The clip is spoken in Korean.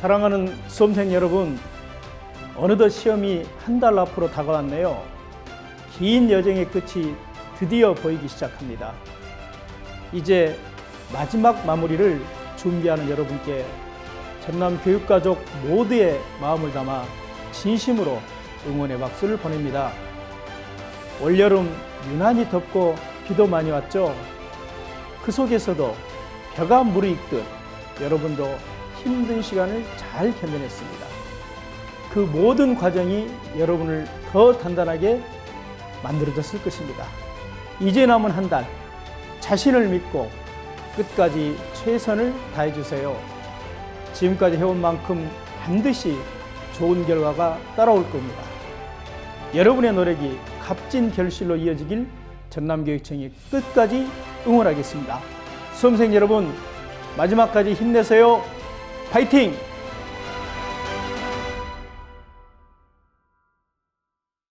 사랑하는 수험생 여러분, 어느덧 시험이 한 달 앞으로 다가왔네요. 긴 여정의 끝이 드디어 보이기 시작합니다. 이제 마지막 마무리를 준비하는 여러분께 전남 교육가족 모두의 마음을 담아 진심으로 응원의 박수를 보냅니다. 올여름 유난히 덥고 비도 많이 왔죠. 그 속에서도 벼가 무르익듯 여러분도 힘든 시간을 잘 견뎌냈습니다. 그 모든 과정이 여러분을 더 단단하게 만들어졌을 것입니다. 이제 남은 한 달, 자신을 믿고 끝까지 최선을 다해 주세요. 지금까지 해온 만큼 반드시 좋은 결과가 따라올 겁니다. 여러분의 노력이 값진 결실로 이어지길 전남교육청이 끝까지 응원하겠습니다. 수험생 여러분, 마지막까지 힘내세요. 파이팅!